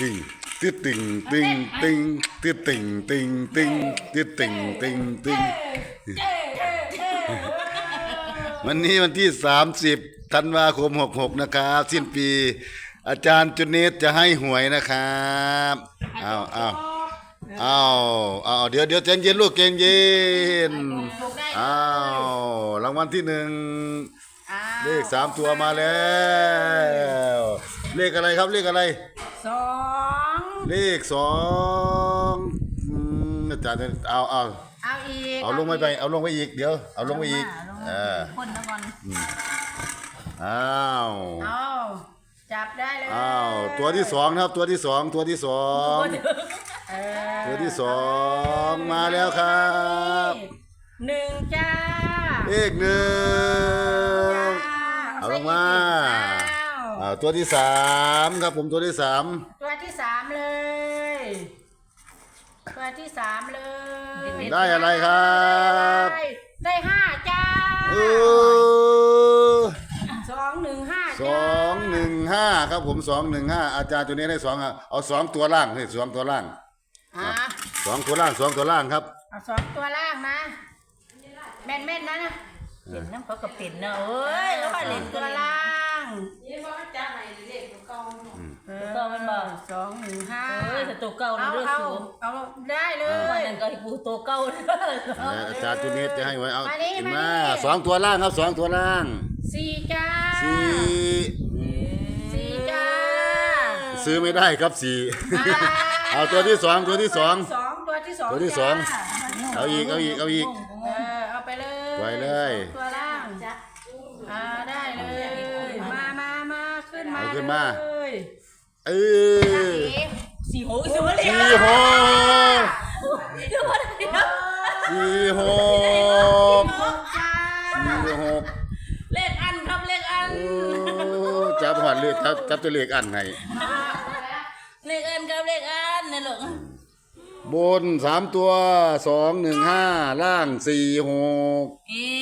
ติงตึติงติงติงตึติงติงติงตึติงติงติงวันนี้วันที่ 30ธันวาคม66นะครับสิ้นปี อาจารย์จุนเนตจะให้หวยนะครับเอาเอาเอาเอาเดี๋ยวเดี๋ยวใจเย็นลูกเกงเย็นเอารางวัลที่หนึ่งเลขสามตัวมาแล้ว เลขอะไรครับเลขอะไร สองเลขสองอืมอาจารย์เอาเอาเอาอีกเอาลงไม่ไปเอาลงไปอีกเดี๋ยว เอาลงไปอีกเออคนละก่อนอ้าวเอาจับได้เลยอ้าวตัวที่สองนะครับตัวที่สองตัวที่สองเออตัวที่สองมาแล้วครับหนึ่งจ้าเลขหนึ่งเอาลงมาอ่าตัวที่สามครับผมตัวที่สามตัวที่สามเลย ตัวที่สามเลยได้อะไรครับได้ได้ห้าจ้าเออสองหนึ่งห้าสจ้าองหนึ่งห้าครับผมสองหนึ่งห้าอาจารย์ตัวนี้ได้สองอะเอาสองตัวล่างนี่สองตัวล่างอะสองตัวล่างสองตัวล่างครับเอาสองตัวล่างนะแม่นแม่นๆนะนะเห็นน้ำเขาก็เป็นเนอะเอ้ยแล้วว่าสอเล่งนตัตัววล่าล่างง เออก็มันบอก สองหนึ่งห้าเอ้ยแต่ตัวเก่าเอานี่ด้วยเอาสูงเอาได้เลวันย นั้นก็ให้กูตัวเก่าเลยและอาจารย์ตัวนี้จะให้ไว้เอามานี่เห็นมาไหมานี่ สองตัวล่างครับสองตัวล่างสี่จ้าสี่สี่จ้าซื้อไม่ได้ครับสี่อ่าเอาตัวที่สองตัวที่สอง สองตัวที่สองตัวที่สอง จ้าเอาอีกเอาอีกเอาอีก เออเอาไปเลยไว้เลย สองตัวล่างอ่าได้เลย มามามาขึ้นมาเอาขึ้นมา เลย เออสี่หกสิบเลยสี่หกเดี๋ยววันนี้นะสี่หกจ้าสี่หกเลขอันครับเลขอันโอ้จับหัดเลขจับจับตัวเลขอันให้เลขอันครับเลขอันนี่ลูกบนสามตัวสองหนึ่งห้าล่างสี่หกอี